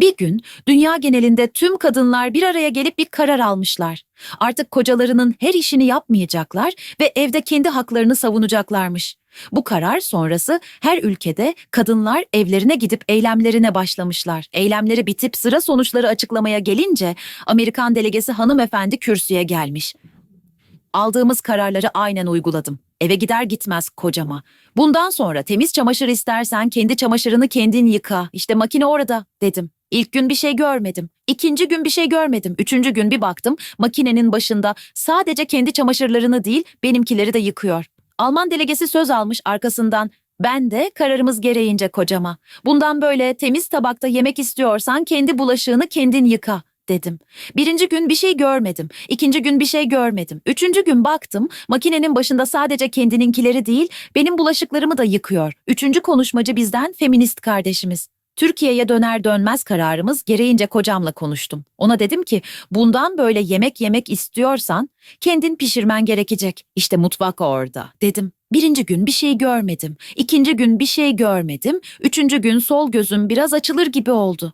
Bir gün dünya genelinde tüm kadınlar bir araya gelip bir karar almışlar. Artık kocalarının her işini yapmayacaklar ve evde kendi haklarını savunacaklarmış. Bu karar sonrası her ülkede kadınlar evlerine gidip eylemlerine başlamışlar. Eylemleri bitip sıra sonuçları açıklamaya gelince Amerikan delegesi hanımefendi kürsüye gelmiş. Aldığımız kararları aynen uyguladım. Eve gider gitmez kocama. Bundan sonra temiz çamaşır istersen kendi çamaşırını kendin yıka. İşte makine orada dedim. İlk gün bir şey görmedim. İkinci gün bir şey görmedim. Üçüncü gün bir baktım makinenin başında sadece kendi çamaşırlarını değil benimkileri de yıkıyor. Alman delegesi söz almış arkasından. Ben de kararımız gereğince kocama. Bundan böyle temiz tabakta yemek istiyorsan kendi bulaşığını kendin yıka dedim. Birinci gün bir şey görmedim. İkinci gün bir şey görmedim. Üçüncü gün baktım makinenin başında sadece kendininkileri değil benim bulaşıklarımı da yıkıyor. Üçüncü konuşmacı bizden feminist kardeşimiz. Türkiye'ye döner dönmez kararımız gereğince kocamla konuştum. Ona dedim ki bundan böyle yemek yemek istiyorsan kendin pişirmen gerekecek. İşte mutfak orada dedim. Birinci gün bir şey görmedim. İkinci gün bir şey görmedim. Üçüncü gün sol gözüm biraz açılır gibi oldu.